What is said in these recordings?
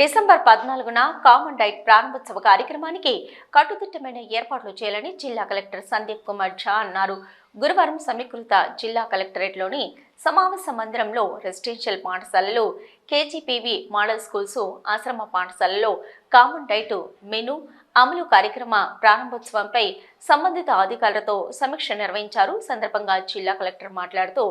December పద్నాలుగున common diet ప్రారంభోత్సవ కార్యక్రమానికి కట్టుదిట్టమైన ఏర్పాట్లు చేయాలని జిల్లా కలెక్టర్ సందీప్ కుమార్ ఝా అన్నారు. గురువారం సమీకృత జిల్లా కలెక్టరేట్లోని సమావేశ మందిరంలో రెసిడెన్షియల్ పాఠశాలలు కేజీపీవీ మోడల్ స్కూల్స్ ఆశ్రమ పాఠశాలలో కామన్ డైట్ మెను అమలు కార్యక్రమ ప్రారంభోత్సవంపై సంబంధిత అధికారులతో సమీక్ష నిర్వహించారు. సందర్భంగా జిల్లా కలెక్టర్ మాట్లాడుతూ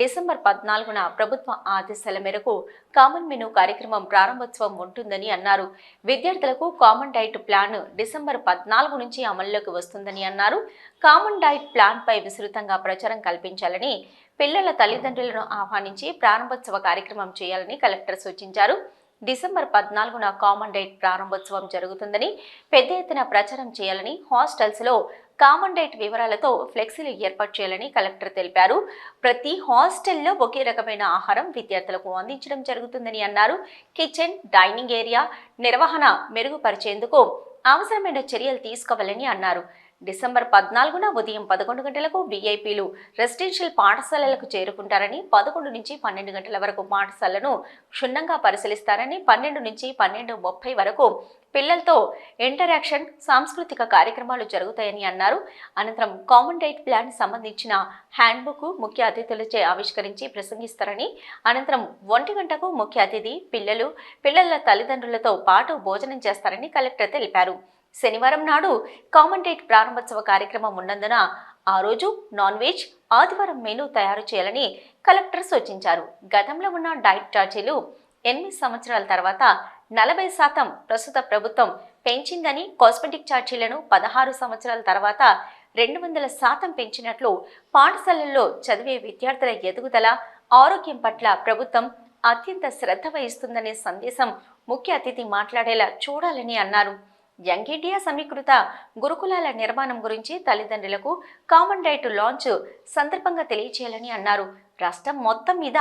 డిసెంబర్ పద్నాలుగున ప్రభుత్వ ఆదేశాల మేరకు కామన్ మెను కార్యక్రమం ప్రారంభోత్సవం ఉంటుందని అన్నారు. విద్యార్థులకు కామన్ డైట్ ప్లాన్ డిసెంబర్ పద్నాలుగు నుంచి అమల్లోకి వస్తుందని అన్నారు. కామన్ డైట్ ప్లాన్ పై విస్తృతంగా ప్రచారం కల్పించాలని పిల్లల తల్లిదండ్రులను ఆహ్వానించి ప్రారంభోత్సవ కార్యక్రమం చేయాలని కలెక్టర్ సూచించారు. డిసెంబర్ పద్నాలుగున కామన్ డైట్ ప్రారంభోత్సవం జరుగుతుందని పెద్ద ఎత్తున ప్రచారం చేయాలని హాస్టల్స్లో కామన్ డైట్ వివరాలతో ఫ్లెక్సీలు ఏర్పాటు చేయాలని కలెక్టర్ తెలిపారు. ప్రతి హాస్టల్లో ఒకే రకమైన ఆహారం విద్యార్థులకు అందించడం జరుగుతుందని అన్నారు. కిచెన్ డైనింగ్ ఏరియా నిర్వహణ మెరుగుపరిచేందుకు అవసరమైన చర్యలు తీసుకోవాలని అన్నారు. డిసెంబర్ పద్నాలుగున ఉదయం పదకొండు గంటలకు వీఐపీలు రెసిడెన్షియల్ పాఠశాలలకు చేరుకుంటారని పదకొండు నుంచి పన్నెండు గంటల వరకు పాఠశాలను క్షుణ్ణంగా పరిశీలిస్తారని పన్నెండు నుంచి పన్నెండు ముప్పై వరకు పిల్లలతో ఇంటరాక్షన్ సాంస్కృతిక కార్యక్రమాలు జరుగుతాయని అన్నారు. అనంతరం కామన్ డైట్ ప్లాన్ సంబంధించిన హ్యాండ్బుక్ ముఖ్య అతిథులచే ఆవిష్కరించి ప్రసంగిస్తారని అనంతరం ఒంటి గంటకు ముఖ్య అతిథి పిల్లలు పిల్లల తల్లిదండ్రులతో పాటు భోజనం చేస్తారని కలెక్టర్ తెలిపారు. శనివారం నాడు కామన్ ప్రారంభోత్సవ కార్యక్రమం ఉన్నందున ఆ రోజు నాన్ వెజ్ ఆదివారం మెనూ తయారు చేయాలని కలెక్టర్ సూచించారు. గతంలో ఉన్న డైట్ ఛార్జీలు ఎనిమిది సంవత్సరాల తర్వాత నలభై శాతం ప్రస్తుత ప్రభుత్వం పెంచిందని కాస్మెటిక్ ఛార్జీలను పదహారు సంవత్సరాల తర్వాత రెండు వందల శాతం పెంచినట్లు పాఠశాలల్లో చదివే విద్యార్థుల ఎదుగుదల ఆరోగ్యం పట్ల ప్రభుత్వం అత్యంత శ్రద్ధ వహిస్తుందనే సందేశం ముఖ్య అతిథి మాట్లాడేలా చూడాలని అన్నారు. యంగ్ ఇండియా సమీకృత గురుకులాల నిర్మాణం గురించి తల్లిదండ్రులకు కామన్ డైట్ లాంచ్ సందర్భంగా తెలియచేయాలని అన్నారు. రాష్ట్రం మొత్తం మీద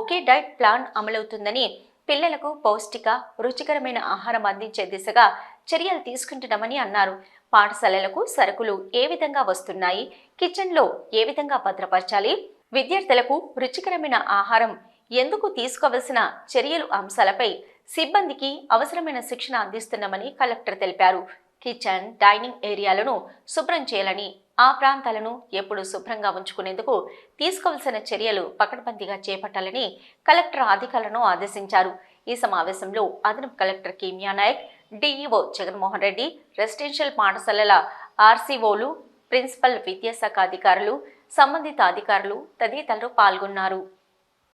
ఒకే డైట్ ప్లాన్ అమలవుతుందని పిల్లలకు పౌష్టిక రుచికరమైన ఆహారం అందించే దిశగా చర్యలు తీసుకుంటున్నామని అన్నారు. పాఠశాలలకు సరుకులు ఏ విధంగా వస్తున్నాయి కిచెన్లో ఏ విధంగా భద్రపరచాలి విద్యార్థులకు రుచికరమైన ఆహారం ఎందుకు తీసుకోవలసిన చర్యలు అంశాలపై సిబ్బందికి అవసరమైన శిక్షణ అందిస్తున్నామని కలెక్టర్ తెలిపారు. కిచెన్ డైనింగ్ ఏరియాలను శుభ్రం చేయాలని ఆ ప్రాంతాలను ఎప్పుడు శుభ్రంగా ఉంచుకునేందుకు తీసుకోవాల్సిన చర్యలు పకడ్బందీగా చేపట్టాలని కలెక్టర్ అధికారులను ఆదేశించారు. ఈ సమావేశంలో అదనపు collector Keemiya Nayak DEO Jaganmohan Reddy residential పాఠశాలల ఆర్సీఓలు ప్రిన్సిపల్ విద్యాశాఖ అధికారులు సంబంధిత అధికారులు తదితరులు పాల్గొన్నారు.